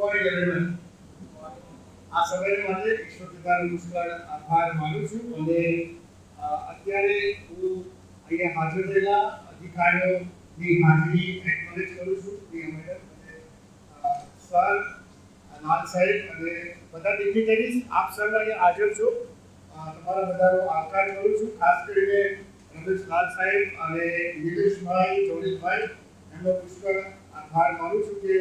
Morning everyone આ સમય માટે ઈશ્વર પિતાનો નમસ્કાર આભાર માનું છું અને અત્યારે હું અહીંયા હાજર થયેલા અધિકારીઓની હાજરી એક્નોલેજ કરું છું. પ્રિય મેડમ સર, લાલ સાહેબ અને બધા ડિગ્નિટરીઝ આપ સર્વ અહીંયા હાજર છો. તમારા બધાનો આભાર કરું છું. ખાસ કરીને રમેશ લાલ સાહેબ અને નિલેશભાઈ ચોરીશભાઈ એમનો પુષ્કળ આભાર માનું છું કે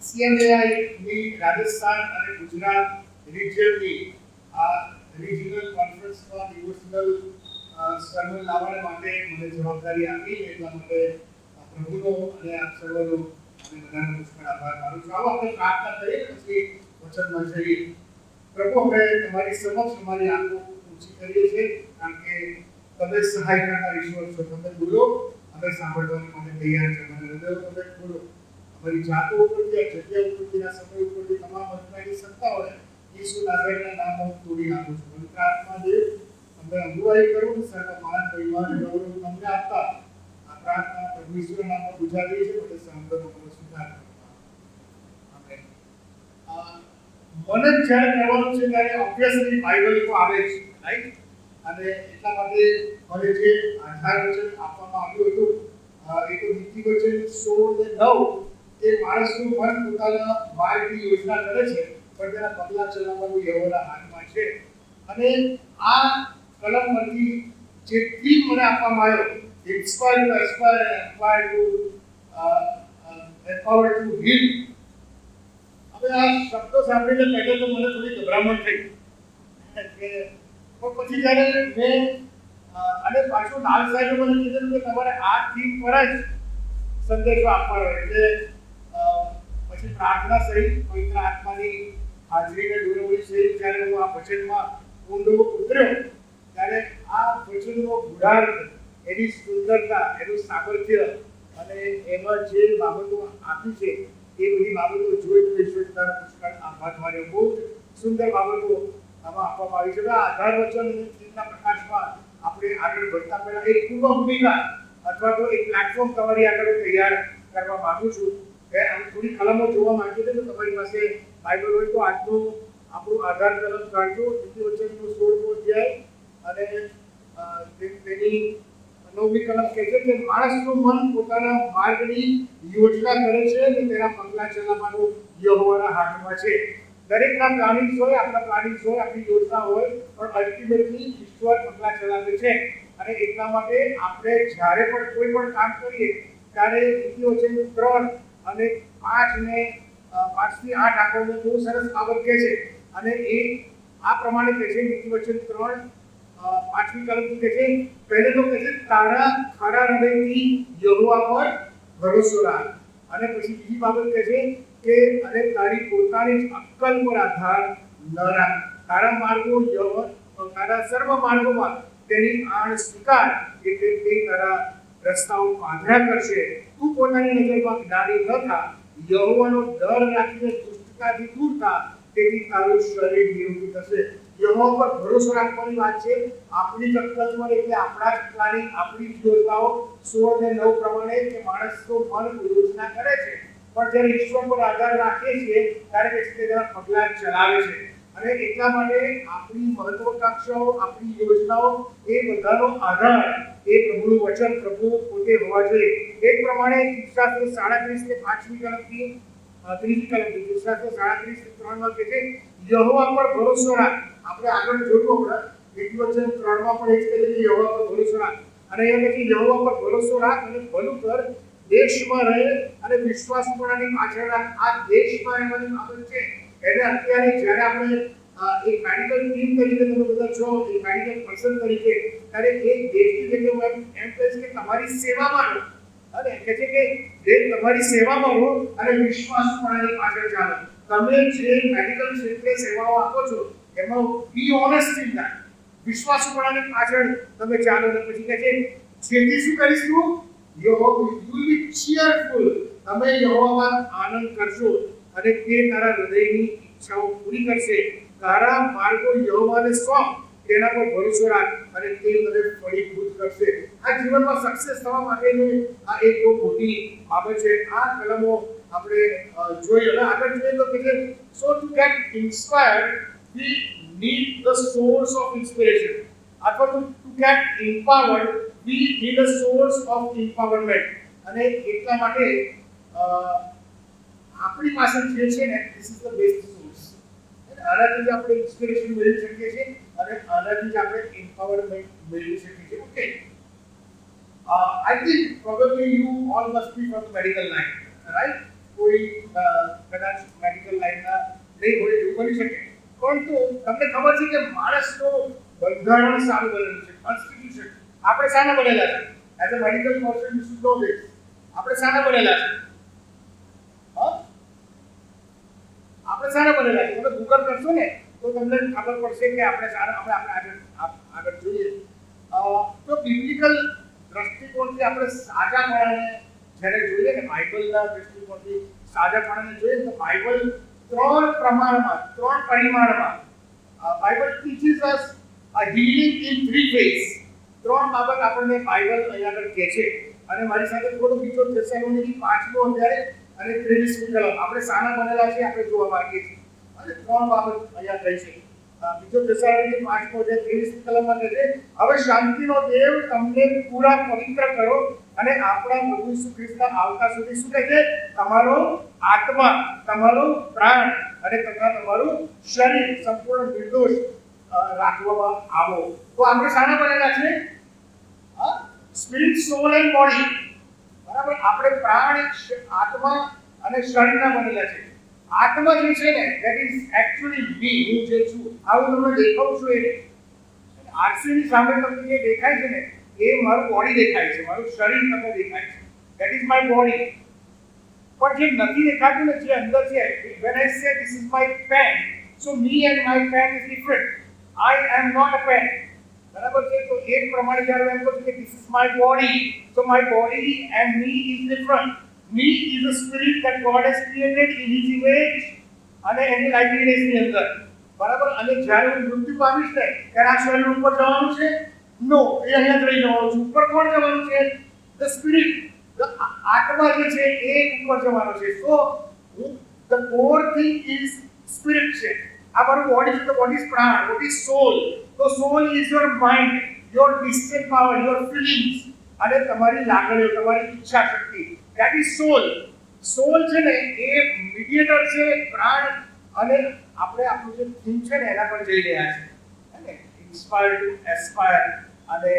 સીએમએઆઈ ની રાજસ્થાન અને ગુજરાત રિજિયનની આ રિજિયનલ કોન્ફરન્સમાં ડિવોશનલ સર્વર લાવવા માટે મને જવાબદારી આપી એટલા માટે પ્રભુનો અને આપ સર્વનો અને બધાનો પુષ્કળ આભાર માનું છું. આવો આપણે પ્રાર્થના કરીએ, પછી વચનમાં જઈએ. પ્રભુ અમે તમારી સમક્ષ અમારી આંખો ઊંચી કરીએ છીએ, કારણ કે તમે સહાય કરનાર ઈશ્વર છો. તમે બોલો, અમે સાંભળવાની માટે તૈયાર છે મને હૃદય તમે બોલો. અમારી જાતો ઉપર જે જગ્યા ઉપર આ સમય ઉપરથી તમામ અજમાયની સત્તા હોય. ઈસુ નાઝરેના નામ તોડી નાખું છું. પવિત્ર આત્મા દેવ તમને અગુવાઈ કરું સર્વ મહાન પરિવાર ગૌરવ તમને આપતા. આ પ્રાર્થના પ્રભુ ઈશ્વર નામમાં ગુજારીએ છીએ માટે સાંભળો સુધાર મને જ્યારે કરવાનું છે ત્યારે ઓબ્વિયસલી બાઇબલ તો આવે છે રાઈટ અને એટલા માટે મને જે આધાર વચન આપવામાં આવ્યું હતું એ તો નીતિ વચન સોળ ને નવ એ માણસનું મન પોતાના માર્ગની યોજના કરે છે, પણ તેના પગલાં ચલાવવાનું યહોવાના હાથમાં છે. અને આ કલમમાંથી જે થીમ મને આપવામાં આવ્યો inspire to aspire empire to empower to heal હવે આ શબ્દો સાંભળીને પહેલા તો મને થોડી ગભરામણ થઈ. કે પણ પછી જ્યારે મેં અને પાછું લાલ સાહેબે મને કીધું કે તમારે આ થીમ પર જ સંદેશો આપવાનો એટલે પછી પ્રાર્થના સહિત પવિત્ર આત્માની હાજરીને ડોરવડી સહિત જ્યારે હું આ વચનમાં ઊંડો ઉતર્યો ત્યારે આ વચનનો ગુણાર્થ એની સુંદરતા, એનું સામર્થ્ય અને એમાં જે બાબતો આપી છે, એ બધી બાબતો જોઈ તો ઈશ્વર પુષ્કળ આભાર માર્યો બહુ સુંદર બાબતો આમાં આપવામાં આવી છે. આધાર વચનના પ્રકાશમાં આપણે આગળ વધતા પહેલા એક પૂર્વ ભૂમિકા અથવા તો એક પ્લેટફોર્મ તમારી આગળ તૈયાર કરવા માંગુ છું. કે થોડી કલમો જોવા માંગીએ છીએ તો તમારી પાસે બાઇબલ હોય તો આજનું આપણું આધાર કલમ કાઢજો. નીતિ વચનનું સોળમો અધ્યાય અને તેની નવમી કલમ કહે છે કે માણસનું મન પોતાના માર્ગની યોજના કરે છે અને તેના પગલા ચલાવવાનું યહોવાના હાથમાં છે. દરેકના પ્લાનિંગ્સ હોય, આપણા પ્લાનિંગ્સ હોય, આપણી યોજના હોય, પણ અલ્ટિમેટલી ઈશ્વર પગલા ચલાવે છે. અને એટલા માટે આપણે જ્યારે પણ કોઈ પણ કામ કરીએ, ત્યારે નીતિ વચ્ચેનું ત્રણ અને પાંચ ને પાંચથી આઠ આંકડો બહુ સરસ કહે છે. અને એ આ પ્રમાણે કહે છે, નીતિ વચન ત્રણ પાંચમી કલમ કહે છે? પહેલે તો કહે છે, તારા ખરા હૃદયથી યહોવા પર ભરોસો રાખ. અને પછી બીજી બાબત કહે છે કે અને તારી પોતાની જ અક્કલ પર આધાર ન રાખ. તારા માર્ગો યહોવા તારા સર્વ માર્ગોમાં તેની આણ સ્વીકાર એટલે તે તારા રસ્તાઓ પાંધરા કરશે, તું પોતાની નજરમાં જ્ઞાની ન થા. યહોવાનો ડર રાખીને દુષ્ટતાથી દૂર થા. તેથી તારું શરીર નિરોગી થશે યહોવા પર ભરોસો રાખવાની વાત છે. આપણી અક્કલમાં એટલે આપણા જ પ્લાનિંગ આપણી જ યોજનાઓ સોળ ને નવ પ્રમાણે કે માણસનું મન યોજના કરે છે. પણ જ્યારે ઈશ્વર પર આધાર રાખીએ છીએ ત્યારે પછી તે તેના પગલાં ચલાવે છે. અને એટલા માટે આપણી મહત્વકાંક્ષાઓ, આપણી યોજનાઓ એ બધાનો આધાર એ પ્રભુનું વચન પ્રભુ પોતે હોવા જોઈએ. એ પ્રમાણે ઈશાસ્ત્ર સાડત્રીસ ને પાંચમી કલમથી ત્રીજી કલમથી ઈશાસ્ત્ર સાડત્રીસ ને ત્રણમાં કે છે, યહોવા પર ભરોસો રાખ. આપણે આગળ જોયું હમણાં બીજું વચન ત્રણમાં પણ એ જ કહે છે યહોવા પર ભરોસો રાખ. અને એ પછી યહોવા પર ભરોસો રાખ અને ભલું કર. દેશમાં રહે અને વિશ્વાસપણાની પાછળ રાખ. આ દેશમાં એવાની બાબત છે. એટલે અત્યારે જ્યારે આપણે એક મેડિકલ ટીમ તરીકે તમે બધા છો એક મેડિકલ પર્સન તરીકે, ત્યારે એક દેશની જગ્યાએ એમ એમ કહીશ કે તમારી સેવામાં અને કહે છે કે જે તમારી સેવામાં હો અને વિશ્વાસપણાની પાછળ ચાલો તમે જે મેડિકલ ક્ષેત્રે સેવાઓ આપો છો, એમાં બી ઓનેસ્ટ ઇન ધેટ વિશ્વાસપણાની પાછળ તમે ચાલો અને પછી કહે છે, જેથી શું કરીશું યહો યુ બી ચીયરફુલ તમે યહોવામાં આનંદ કરશો. અને તે તારા હૃદયની ઈચ્છાઓ પૂરી કરશે. તારા માર્ગો યહોવાને સોંપ. તેના પર ભરોસો રાખ અને તે તને ફળીભૂત કરશે. આ જીવનમાં સક્સેસ થવા માટેની આ એક બહુ મોટી બાબત છે. આ કલમો આપણે જોઈએ અને આગળ જોઈએ તો કે so to get inspired we need the source of inspiration અથવા તો to get empowered we need a source of empowerment અને એટલા માટે આપણી પાસે જે છે ને this is the best source આનાથી જ આપણે ઇન્સ્પિરેશન મેળવી શકીએ છીએ અને આનાથી જ આપણે એમ્પાવરમેન્ટ મેળવી શકીએ છીએ. Okay I think probably you all must be from medical line right કોઈ uh, કદાચ મેડિકલ લાઈનના નહીં હોય એવું બની શકે. પરંતુ તમને ખબર છે કે માણસનું બંધારણ સારું બનેલું છે કોન્સ્ટિટ્યુશન આપણે શાના બનેલા છે. As a medical person you should know this આપણે શાના બનેલા છે હા શાના બનેલા છે તમે ગૂગલ કરશો ને, તો તમને ખબર પડશે કે આપણે આપણે આગળ આગળ જોઈએ. તો બિબ્લિકલ દ્રષ્ટિકોણથી આપણે સાજાપણાને જ્યારે જોઈએ ને, બાઇબલના દ્રષ્ટિકોણથી સાજાપણાને જોઈએ તો બાઇબલ ત્રણ પ્રમાણમાં, ત્રણ પરિમાણમાં Bible teaches us a healing in three phase ત્રણ બાબત આપણને બાઇબલ અહીંયા આગળ કહે છે. અને મારી સાથે થોડો બીજો થેસલોનિકી પાંચમો અધ્યાય અને ત્રીજી કલમ આપણે શાના બનેલા છે આપણે જોવા માંગીએ છીએ. અને ત્રણ બાબત અહીંયા થઈ છે. બીજો થેસલોનિકી પાંચમો જે ત્રીજી કલમમાં કહે છે. હવે શાંતિનો દેવ તમને પૂરા પવિત્ર કરો અને આપણા પ્રભુ ઈસુ ખ્રિસ્તના આવતા સુધી શું કહે છે? તમારો આત્મા, તમારો પ્રાણ અને તથા તમારું શરીર સંપૂર્ણ નિર્દોષ રાખવામાં આવો. તો આપણે શાના બનેલા છે સ્પિરિટ, સોલ એન્ડ બોડી. બરાબર? આપણે પ્રાણ આત્મા અને શરીરના બનેલા છે. આત્મા જે છે ને ધેટ ઇઝ એક્ચ્યુઅલી બી હું જે છું, આવું તમને દેખાઉં છું એ. આરસીની સામે તમને જે દેખાય છે ને, એ મારું બોડી દેખાય છે, મારું શરીર તમને દેખાય છે. ધેટ ઇઝ માય બોડી પણ જે નથી દેખાતું ને, જે અંદર છે when I say this is my pen so me and my pen is different I am not a તો એ પ્રમાણે જ્યારે એમ કહું કે ધીસ ઇઝ માય બોડી તો my body and me is different me is a spirit that God has created in his image અને એની likeness ની અંદર. બરાબર? અને જ્યારે હું મૃત્યુ પામીશ ને, ત્યારે આ શરીર ઉપર જવાનું છે? નો એ અહીંયા રહી જવાનું છે. ઉપર કોણ જવાનું છે? ધ સ્પિરિટ આત્મા જે છે, એ ઉપર જવાનો છે. So the core thing is spirit છે. આ મારું બોડી છે, તો બોડી ઇઝ પ્રાણ બોડી સોલ તો soul is your mind your distant power your feelings અને તમારી લાગણીઓ, તમારી ઈચ્છા શક્તિ દેટ ઇઝ સોલ સોલ છે ને, એ મીડિયેટર છે, પ્રાણ, અને આપણે આપણું જે થીમ છે ને, એના પર જઈ રહ્યા છે. અને ઇન્સ્પાયર ટુ એસ્પાયર અને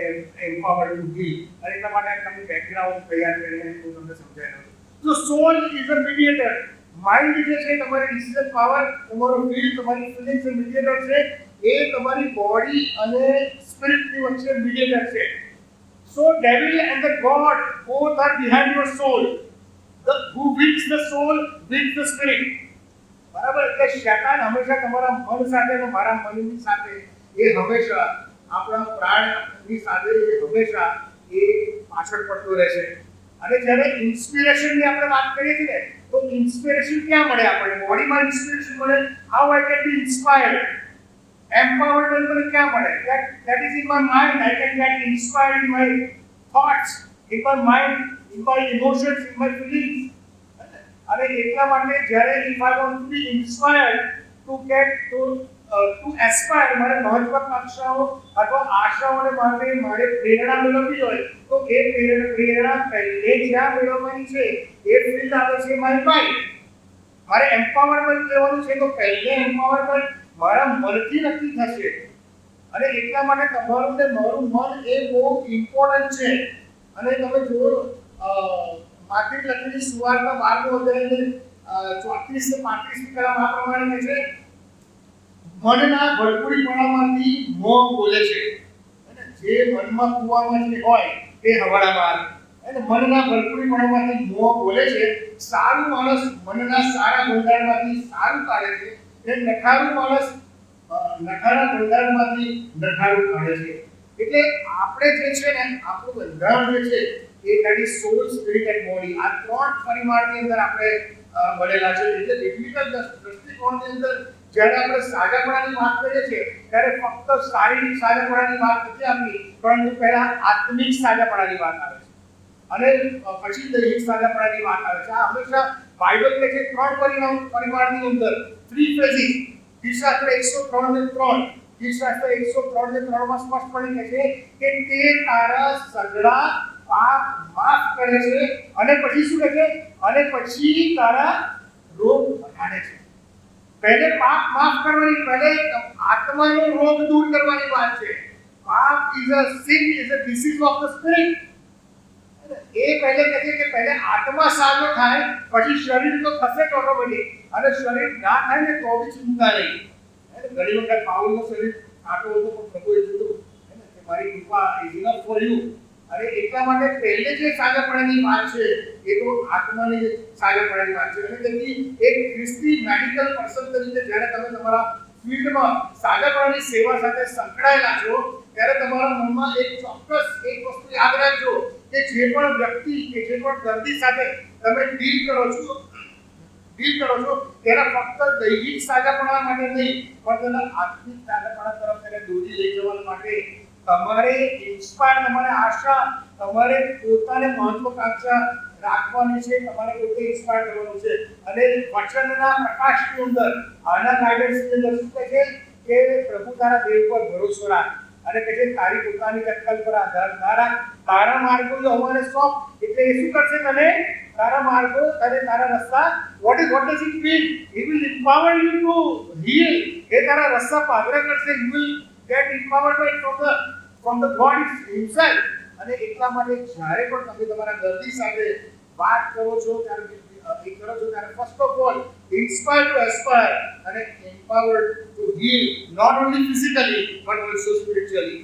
એમ્પાવર ટુ બી અને એટલા માટે તમે બેકગ્રાઉન્ડ તૈયાર કરીને હું તમને સમજાવી રહ્યો છું. તો soul is a mediator mind જે છે, તમારી ડિસિઝન પાવર તમારો ફીલ તમારી ફિલિંગ્સ મીડિયેટર છે. એ તમારી બોડી અને સ્પિરિટની વચ્ચે મીડિયેટર છે. So devil and the God both are behind your soul the who wins the soul wins the spirit બરાબર? એટલે શેતાન હંમેશા તમારા મન સાથે અને મારા મનની સાથે. એ હંમેશા આપણા પ્રાણની સાથે એ હંમેશા એ પાછળ પડતો રહેશે અને જ્યારે ઇન્સ્પિરેશનની આપણે વાત કરીએ છીએ ને, તો ઇન્સ્પિરેશન ક્યાં મળે આપણે બોડીમાં ઇન્સ્પિરેશન મળે? How I can be inspired uh, મહત્વાકાંક્ષાઓ અથવા આશાઓને માટે મારે પ્રેરણા મેળવવી હોય તો એ પ્રેરણા પહેલે જ્યાં મેળવવાની છે એ ફિલ્ડ આવે છે મારી મારે એમ્પાવરમેન્ટ લેવાનું છે તો પહેલે એમ્પાવરમેન્ટ મારા મનથી નક્કી થશે. અને એટલા માટે તમારું ને મારું મન એ બહુ ઇમ્પોર્ટન્ટ છે. અને તમે જુઓ માથે લખેલી સુવારમાં બારમું અધ્યાયની ચોત્રીસ ને પાંત્રીસ કલમ આ પ્રમાણે છે. મનના ભરપૂરીપણામાંથી મોં બોલે છે. અને જે મનમાં કુવામાં જે હોય તે હવાડામાં એટલે મનના ભરપૂરીપણામાંથી મોં બોલે છે. સારું માણસ મનના સારા બંધારણમાંથી સારું કાઢે છે. તે નખારું માણસ નખારા બંધારણમાંથી નખારું કાઢે છે. એટલે આપણે જે છે ને આપણું બંધારણ જે છે એ that soul spirit and body આ ત્રણ પરિમાણની અંદર આપણે અ, છે. એટલે બિબ્લિકલ દ્રષ્ટિકોણની અંદર જ્યારે આપણે સાજાપણાની વાત કરીએ છીએ ત્યારે ફક્ત શારીરિક સાજાપણાની વાત નથી આપણી પરંતુ પહેલા આત્મિક સાજાપણાની વાત આવે છે. અને પછી દૈહિક સાજાપણાની વાત આવે છે. આ હંમેશા બાઇબલ કહે છે ત્રણ પરિણામ પરિવારની અંદર. થ્રી ફેઝિસ જીવશાસ્ત્ર એકસો ત્રણ ને ત્રણ. જીવશાસ્ત્ર એકસો ત્રણ ને ત્રણમાં સ્પષ્ટપણે કહે છે કે તે તારા સગળા પાપ માફ કરે છે અને પછી શું કહે છે? અને પછી તારા રોગ ઘટાડે છે. પહેલે પાપ માફ કરવાની, પહેલે આત્માનો રોગ દૂર કરવાની વાત છે. પાપ is a sin is a disease of the spirit એ પહેલે કહે છે કે પહેલે આત્મા સાજો થાય, પછી શરીર તો થશે તો ઓટોમેટિક અને શરીર ના થાય ને તો બી ચિંતા નહીં ઘણી વખત પાઉલનું શરીર આટો હતો પણ પ્રભુએ હે કે મારી કૃપા ઇઝ ઇનફ ફોર યુ અરે એટલા માટે પહેલે જે સાજાપણાની વાત છે, એ તો આત્માની સાજાપણાની વાત છે. અને તેથી એક ખ્રિસ્તી મેડિકલ પર્સન તરીકે જ્યારે તમે તમારા ફિલ્ડમાં સાજાપણાની સેવા સાથે સંકળાયેલા છો, ત્યારે તમારા મનમાં એક ચોક્કસ એક વસ્તુ યાદ રાખજો. કે જે પણ વ્યક્તિ, કે જે પણ દર્દી સાથે તમે ડીલ કરો છો ડીલ કરો છો, તેના ફક્ત દૈહિક સાજાપણા માટે નહીં, પણ તેના આત્મિક સાજાપણા તરફ તેને દોરી લઈ જવા માટે તમારે ઇન્સ્પાયર તમારે આશા, તમારે પોતાને મહત્વકાંક્ષા રાખવાની છે, તમારે પોતે ઇન્સ્પાયર કરવાનું છે. અને વચનના પ્રકાશની અંદર, આના ગાઈડન્સની અંદર શું કહે છે? કે પ્રભુ તારા દેવ પર ભરોસો રાખ. અને કહે છે, તારી પોતાની અક્કલ પર આધાર ના રાખ. તારા માર્ગો જો અમારે સોંપ એટલે એ શું કરશે તને? તારા માર્ગો અને તારા રસ્તા what is what is it mean he will empower you to heal એ તારા રસ્તા પાદરા કરશે. You will get empowered by from the from the God himself. અને એટલા માટે જ્યારે પણ તમે તમારા દર્દી સાથે વાત કરો છો, ત્યારે એ કરો છો, ત્યારે first of all inspire to aspire અને empowered to heal not only physically but also spiritually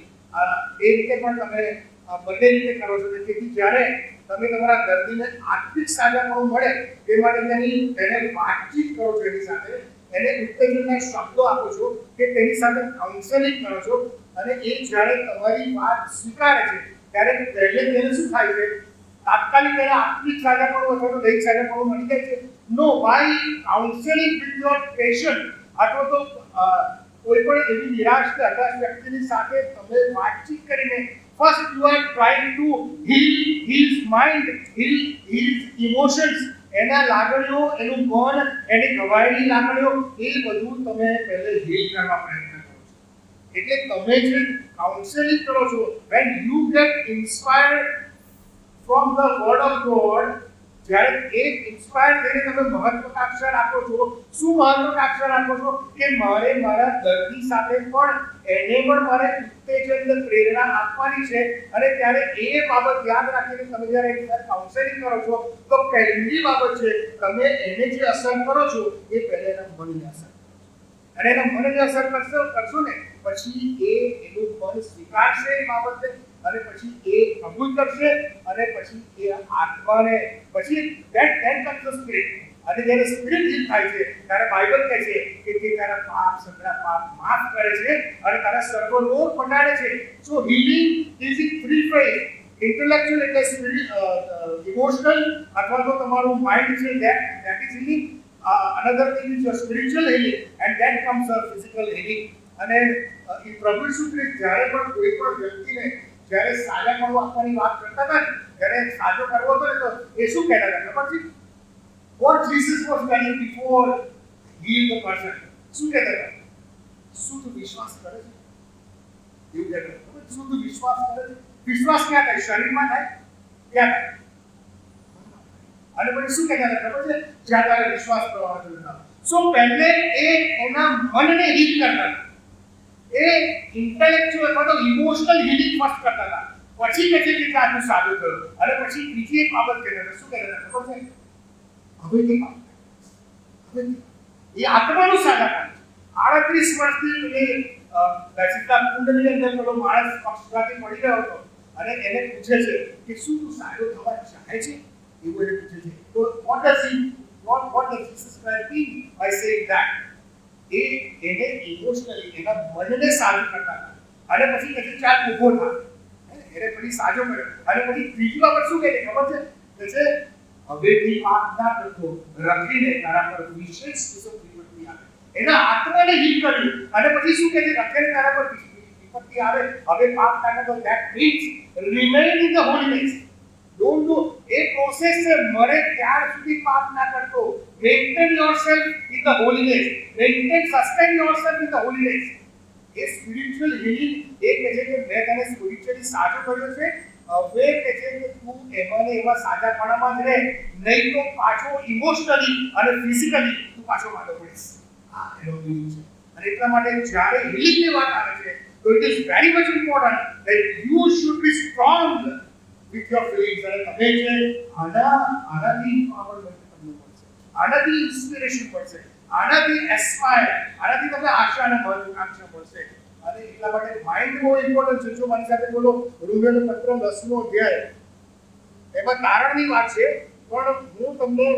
એ રીતે પણ તમે બંને રીતે કરો છો. તેથી જ્યારે તમે તમારા દર્દીને આર્થિક સાજાપણું મળે તે માટે તેની તેને વાતચીત કરો છો એની સાથે, એને ઉત્તેજનના શબ્દો આપો છો કે તેની સાથે કાઉન્સેલિંગ કરો છો. અને એ જ્યારે તમારી વાત સ્વીકારે છે, ત્યારે પહેલે તેને શું થાય છે? તાત્કાલિક તેને આત્મિક સાજાપણું અથવા તો દૈહિક સાજાપણું મળી જાય છે. No why counselling with your patient અથવા તો કોઈ પણ એવી નિરાશ હતાશ વ્યક્તિની સાથે તમે વાતચીત કરીને first you are trying to heal his mind heal his emotions એના લાગણીઓ, એનું મન, એની ગવાયેલી લાગણીઓ, એ બધું તમે પહેલે હીલ કરવા પ્રયત્ન કરો છો. એટલે તમે જે કાઉન્સેલિંગ કરો છો when you get inspired from the word of God જ્યારે એક ઇન્સ્પાયર થઈને તમે મહત્વકાંક્ષા રાખો છો, શું મહત્વકાંક્ષા રાખો છો કે મારે મારા દર્દી સાથે પણ, એને પણ મારે ઉત્તેજન, પ્રેરણા આપવાની છે અને ત્યારે એ બાબત યાદ રાખીને તમે જ્યારે એકવાર કાઉન્સેલિંગ કરો છો, તો પહેલી બાબત છે, તમે એને જે અસર કરો છો, એ પહેલા એના મનને અસર. અને એના મનને અસર કરશો કરશો ને, પછી એ એનું મન સ્વીકારશે એ બાબતને અને પછી એ કબૂલ કરશે અને પછી એ આત્માને પછી that then comes the spirit અને જ્યારે સ્પિરિટ હિલ થાય છે, ત્યારે બાઇબલ કહે છે કે તે તારા પાપ સગળા પાપ માફ કરે છે અને તારા સર્વ રોગ મટાડે છે. So healing is in three phase intellectual એટલે સ્પિરિટ ઇમોશનલ અથવા તો તમારું માઇન્ડ છે that that is healing another thing is your spiritual healing and that comes a physical healing અને પ્રભુ ઈસુ જ્યારે પણ કોઈ પણ વ્યક્તિને જ્યારે સાજાપણું આપવાની વાત કરતા હતા ને, જ્યારે સાજો કરવો હતો ને, તો એ શું કહેતા હતા ખબર છે? What Jesus was done before heal the person શું કહેતા હતા? શું તું વિશ્વાસ કરે છે? એવું કહેતા હતા. શું તું વિશ્વાસ કરે છે? વિશ્વાસ ક્યાં થાય? શરીરમાં થાય? ક્યાં થાય? અને પછી શું કહેતા હતા ખબર છે? જ્યાં તારે વિશ્વાસ કરવાનો સો પહેલે એ એના મનને હિત કરતા હતા. એ ઇન્ટેલેક્ચ્યુઅલ અથવા તો ઇમોશનલ હિલિંગ મસ્ત કરતા હતા. પછી કહે છે કે આટલું સારું અને પછી બીજી એક બાબત કહેતા હતા શું કહેતા હતા ખબર છે? હવે તે એ આત્માનું સાધા કામ આડત્રીસ વર્ષથી એ લસિતા કુંડની અંદર પેલો માણસ પક્ષપાતી પડી રહ્યો હતો. અને એને પૂછે છે કે શું તું સારો થવા ચાહે છે? એવું એને પૂછે છે. તો what does he what what does Jesus Christ mean by saying that? એ એને ઇમોશનલી એના મનને સારું કરતા અને પછી પછી ચાર ઊભો થા એને પછી સાજો કર્યો. અને પછી ત્રીજી બાબત શું કહે ખબર છે? કે હવેથી પાપ ના કરતો રખીને તારા પર વિશેષ વિપત્તિ આવે. એના આત્માને હીલ કર્યું. અને પછી શું કહે છે રખીને તારા પર વિપત્તિ આવે. હવે પાપ ના કરતો that means remain in the holiness. Don't do A process છે મરે ત્યાર સુધી પાપ ના કરતો. Maintain yourself in the holiness maintain sustain yourself in the holiness A spiritual healing એ કહે છે કે મેં તને સ્પિરિચ્યુઅલી સાજો કર્યો છે. હવે કહે છે કે તું એમાં ને સાચા સાજાપણામાં જ રહે. નહીં તો પાછો ઇમોશનલી અને ફિઝિકલી તું પાછો માંદો પડીશ આ એનો meaning છે. અને એટલા માટે જ્યારે હિલિંગની વાત આવે છે, તો it is very much important that you should be strong with your feelings અને તમે જે આના આનાથી તમને મળશે આનાથી ઇન્સ્પિરેશન મળશે આનાથી એસ્પાયર આનાથી તમને આશા અને મહત્વાકાંક્ષા મળશે અને એટલા માટે માઇન્ડ બહુ ઇમ્પોર્ટન્ટ છે જો મારી સાથે બોલો રૂમેનો પત્ર દસમો અધ્યાય એમાં તારણની વાત છે પણ હું તમને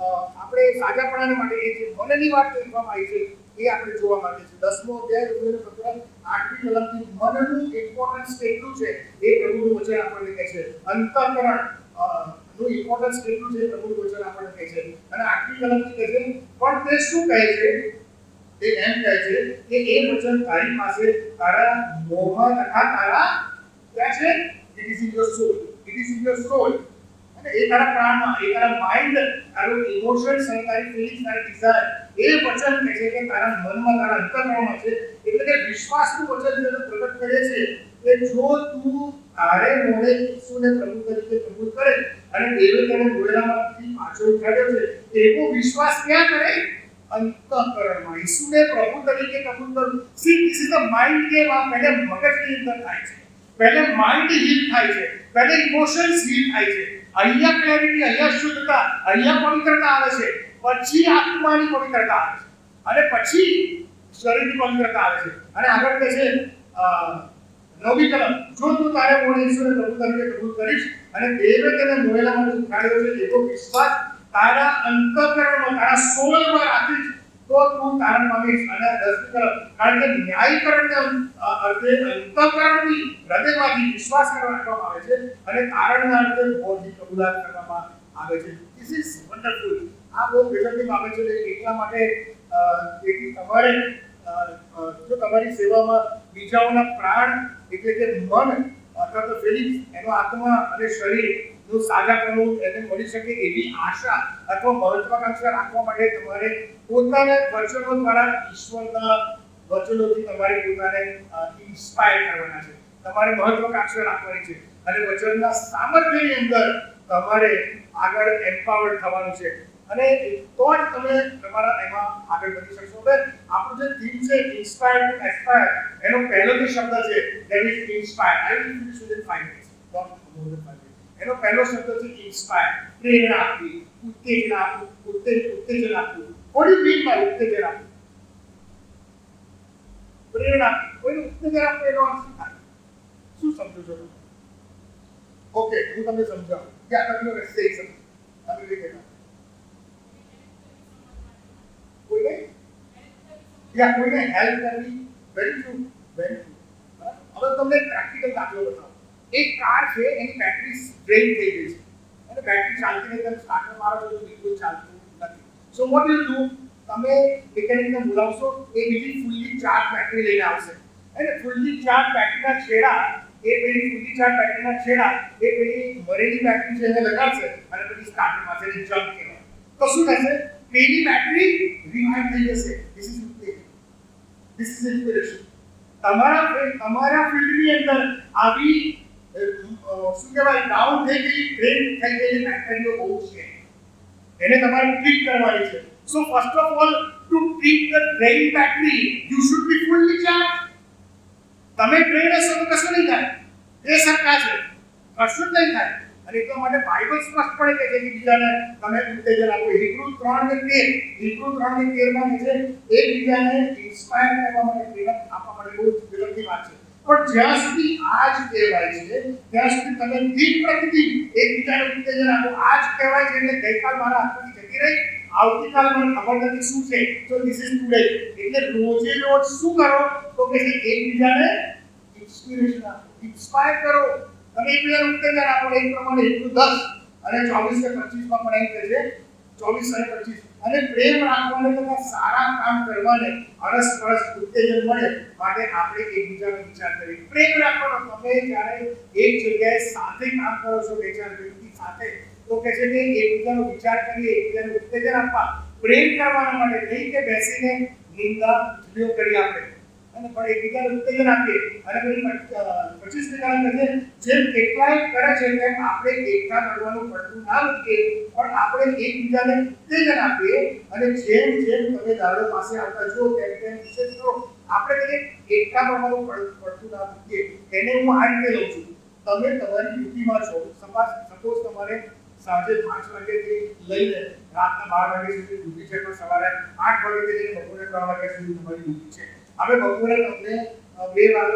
આપણે સાજાપણાને માટે એ જે મનની વાત કહેવામાં આવી છે એ આપણે જોવા માંગીએ છીએ દસમો અધ્યાય રૂમેનો પત્ર આઠમી કલમથી મનનું ઇમ્પોર્ટન્સ કેટલું છે એ પ્રભુનું વચન આપણને કહે છે. અંતઃકરણનું ઇમ્પોર્ટન્સ કેટલું છે પ્રભુનું વચન આપણને કહે છે. અને આઠમી કલમથી કહે છે, પણ તે શું કહે છે? તે એમ કહે છે કે એ વચન તારી પાસે તારા મોહ તથા તારા ક્યાં છે? It is in your soul it is your soul અને એ તારા પ્રાણમાં, એ તારા માઇન્ડ તારું ઇમોશન્સ અને તારી ફિલિંગ્સ તારી ડિઝાયર એ વચન કહે છે કે તારા મનમાં, તારા અંતરમાં છે, એટલે કે વિશ્વાસનું વચન જે પ્રગટ કરે છે, કે જો તું તારે મોડે ઈસુને પ્રભુ તરીકે પ્રભુ કરે અને દેવે તેને મોડેલામાંથી પાછો ઉઠાડ્યો છે એવો વિશ્વાસ ક્યાં કરે? અંતઃકરણમાં. ઈસુને પ્રભુ તરીકે કબૂલ કરવું. See this is the mind game આ પહેલે મગજની અંદર થાય છે. પહેલે માઇન્ડ હીલ થાય છે. પહેલે ઇમોશન્સ હીલ થાય છે. અહીંયા ક્લેરિટી અહીંયા શુદ્ધતા, અહીંયા પવિત્રતા આવે છે. પછી આત્માની પવિત્રતા આવે છે. અને પછી શરીરની પવિત્રતા આવે છે. અને આગળ કહે છે નવીકરણ નવી જો તું તારે મોઢે ઈશ્વરને પ્રભુ તરીકે કબૂલ કરીશ અને દેવે તેને મોહેલામાં ઉઠાડ્યો છે, એવો વિશ્વાસ તારા અંતઃકરણમાં, તારા સોળમાં રાખીશ તો તું તારણ પામીશ અને રસીકરણ. કારણ કે ન્યાયીકરણને અર્થે અંતકરણની હૃદયમાંથી વિશ્વાસ કરવા રાખવામાં આવે છે અને તારણના અર્થે બોધી કબૂલાત કરવામાં આવે છે. ધીસ ઇઝ વન્ડરફુલ આ બહુ ગજબની બાબત છે એટલા માટે તમારે જો તમારી સેવામાં બીજાઓના પ્રાણ એટલે કે મન અથવા તો ફિલિંગ્સ એનો આત્મા અને શરીરનું સાજા કરવું એને મળી શકે એવી આશા અથવા મહત્વાકાંક્ષા રાખવા માટે તમારે પોતાના વચનો દ્વારા ઈશ્વરના વચનોથી તમારે પોતાને ઇન્સ્પાયર કરવાના છે. તમારે મહત્વાકાંક્ષા રાખવાની છે. અને વચનના સામર્થ્યની અંદર તમારે આગળ એમ્પાવર્ડ થવાનું છે. અને તો જ તમે તમારા એમાં આગળ વધી શકશો હવે આપણું જે થીમ છે ઇન્સ્પાયર ટુ એસ્પાયર એનો પહેલો જે શબ્દ છે that is inspire I will finish with 5 minutes not more than 5 minutes એનો પહેલો શબ્દ છે ઇન્સ્પાયર પ્રેરણા આપવી ઉત્તેજના આપવું ઉત્તેજ ઉત્તેજન આપવું what do you mean by ઉત્તેજન આપવું પ્રેરણા આપવી કોઈને ઉત્તેજન આપવું એનો અર્થ શું થાય શું સમજો છો ઓકે હું તમને સમજાવું ક્યાં તમે લોકો સહી સમજો તમે રીતે કહો. કોઈને યા કોઈને હેલ્પ કરવી? વેરી ટ્રુ વેરી ટ્રુ હવે તમને પ્રેક્ટિકલ દાખલો બતાવો. એક કાર છે, એની બેટરી ડ્રેન થઈ ગઈ છે. અને બેટરી ચાલતી નથી તમે સ્ટાર્ટર મારો તો બિલકુલ ચાલતું નથી. સો વોટ યુ ડુ તમે મિકેનિકને બોલાવશો, એ બીજી ફૂલ્લી ચાર્જ બેટરી લઈને આવશે. અને ફૂલ્લી ચાર્જ બેટરીના છેડા, એ પેલી ફૂલ્લી ચાર્જ બેટરીના છેડા, એ પેલી મરેલી બેટરી છે એને લગાડશે અને પછી સ્ટાર્ટરમાંથી જમ્પ કહેવાય. તો શું થશે? પેલી બેટરી રિવાઇવ થઈ જશે. ધીસ ઇઝ ઇઝ તમારા તમારા ફિલ્ડની અંદર આવી શું કહેવાય ડાઉન થઈ ગઈ ટ્રેન થઈ ગઈ ફેક્ટરીઓ છે. એને તમારે ટ્રીટ કરવાની છે. So first of all to treat the drain battery you should be charge તમે ટ્રેન હશો તો કશું નહીં થાય. એ સરખા છે. કશું જ નહીં થાય. અને એટલા માટે બાઇબલ સ્પષ્ટપણે કહે છે કે બીજાને તમે ઉત્તેજન આપો. હિબ્રુ ત્રણ ને તેર. હિબ્રુ ત્રણ ને તેરમાં કહે છે એકબીજાને ઇન્સ્પાયર કરવા માટે પ્રેરક આપવા માટે બહુ વિરોધી વાત છે. પણ જ્યાં સુધી આ જ કહેવાય છે, ત્યાં સુધી તમે દિન પ્રતિદિન એકબીજાને ઉત્તેજન આપો. આ જ કહેવાય છે એટલે ગઈકાલ મારા હાથમાંથી જતી રહી. આવતીકાલ મને ખબર નથી શું છે. તો ધીસ ઇઝ ટુડે એટલે રોજે રોજ શું કરો? તો કે એકબીજાને ઇન્સ્પિરેશન આપો. ઇન્સ્પાયર કરો. તમે એકબીજાને ઉત્તેજન આપો એ પ્રમાણે એટલું દસ અને ચોવીસ કે પચીસમાં પણ એમ કહે છે ચોવીસ અને પચીસ. અને પ્રેમ રાખવાને તથા સારા કામ કરવાને અરસ પરસ ઉત્તેજન મળે માટે આપણે એકબીજાનો વિચાર કરીએ. પ્રેમ રાખવાનો તમે જ્યારે એક જગ્યાએ સાથે કામ કરો છો, બે ચાર વ્યક્તિ સાથે, તો કે છે કે એકબીજાનો વિચાર કરીએ, એકબીજાને ઉત્તેજન આપવા. પ્રેમ કરવાના માટે નહીં કે બેસીને નિંદા જુદીઓ કરી આપણે અને પણ એકબીજાને ઉત્તેજન આપીએ અને પછી પચીસ ટકા કહે જેમ કેટલાય કરે છે તેમ આપણે એકઠા કરવાનું પડતું ના મૂકીએ પણ આપણે એકબીજાને ઉત્તેજન આપીએ. અને જેમ જેમ તમે દાડો પાસે આવતા જુઓ તેમ તેમ વિશેષ કરો. આપણે કદી એકઠા કરવાનું પડ- પડતું ના મૂકીએ એને હું આ રીતે લઉં છું. તમે તમારી ડ્યુટીમાં છો. સપાસ સપોઝ તમારે સાંજે પાંચ વાગ્યાથી લઈને રાતના બાર વાગ્યા સુધી ડ્યુટી છે તો સવારે આઠ વાગ્યાથી લઈને બપોરે ત્રણ વાગ્યા સુધી તમારી ડ્યુટી છે. હવે બપોરે તમને બે વાર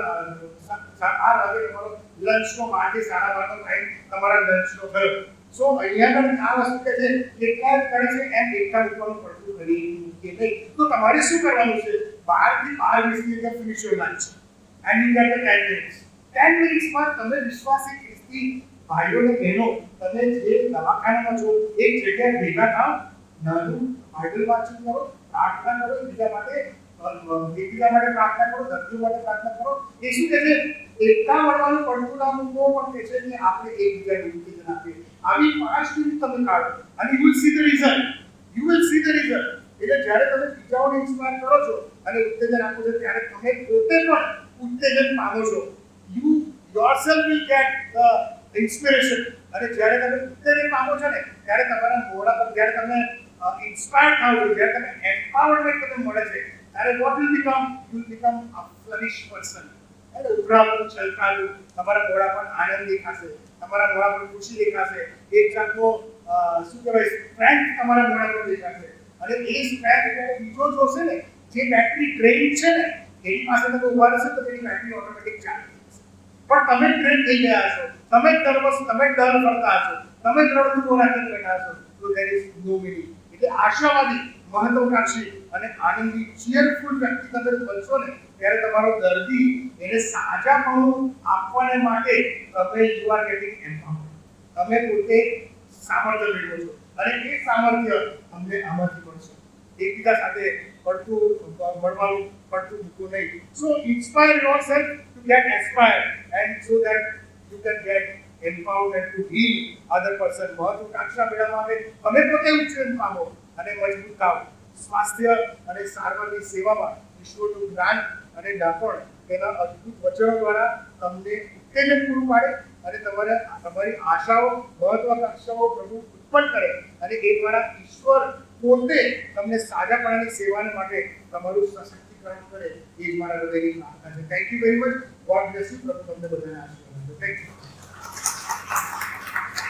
લંચનો બારથી સાડા બારનો ટાઈમ તમારા લંચનો કર્યો સો અહીંયા પણ આ વસ્તુ કે છે કેટલા કરે છે, એમ એકતા મૂકવાનું પડતું કરી કે નહીં. તો તમારે શું કરવાનું છે? બારથી બાર વીસની અંદર ફિનિશ હોય lunch and you get ten minutes ten મિનિટ્સમાં તમે વિશ્વાસી ખ્રિસ્તી ભાઈઓ ને બહેનો, તમે જે દવાખાનામાં છો, એક જગ્યાએ ભેગા થાવ, નાનું બાઇબલ વાંચન કરો, પ્રાર્થના કરો, બીજા માટે ઉત્તેજન આપો છો, ત્યારે તમે પોતે પણ ઉત્તેજન પામો છો. યુ યોરસેલ્ફ વિલ ઇન્સ્પિરેશન અને જ્યારે તમે ઉત્તેજન પામો છો ને, ત્યારે તમારા મોઢા પર, જ્યારે તમે ઇન્સ્પાયર થાવ છો, જ્યારે તમે એમ્પાવરમેન્ટ તમને મળે છે ત્યારે what will become you will become a flourish person એટલે ઉભરાવું છલકાવું તમારા મોઢા પર આનંદ દેખાશે. તમારા મોઢા પર ખુશી દેખાશે. એક જાતનો શું કહેવાય સ્ટ્રેન્થ તમારા મોઢા પર દેખાશે. અને એ સ્ટ્રેન્થ જ્યારે બીજો જોશે ને, જે બેટરી ટ્રેન છે ને, એની પાસે તમે ઊભા રહેશો તો તેની બેટરી ઓટોમેટિક ચાર્જ પણ તમે ટ્રેન થઈ ગયા છો. તમે નર્વસ તમે ડર કરતા હશો તમે દ્રઢ રડતું રાખીને બેઠા છો? તો દેર ઇઝ નો મીનિંગ એટલે આશાવાદી મહત્વકાંક્ષી અને આનંદી ચીયરફુલ વ્યક્તિ તમે બનશો ને, ત્યારે તમારો દર્દી એને સાજાપણું આપવાને માટે તમે યુ ગેટિંગ એમ્પાવર્ડ તમે પોતે સામર્થ્ય મેળવો છો. અને એ સામર્થ્ય અમને આમાંથી મળશે. એકબીજા સાથે પડતું, મળવાનું પડતું મૂકવું નહીં. So inspire yourself to get aspire and so that you can get empowered and to heal other person મહત્વકાંક્ષા મેળવવા માટે તમે પોતે ઉચ્ચન પામો. અને મજબૂત થાવ સ્વાસ્થ્ય અને સારવારની સેવામાં ઈશ્વરનું જ્ઞાન અને ડાપણ તેના અદ્ભુત વચનો દ્વારા તમને ઉત્તેજન પૂરું પાડે અને તમારે, તમારી આશાઓ, મહત્વાકાંક્ષાઓ પ્રભુ ઉત્પન્ન કરે અને એ દ્વારા ઈશ્વર પોતે તમને સાજાપણાની સેવાને માટે તમારું સશક્તિકરણ કરે. એ જ મારા હૃદયની પ્રાર્થના છે. Thank you very much God bless you પ્રભુ તમને બધાને આશીર્વાદ થેન્ક યુ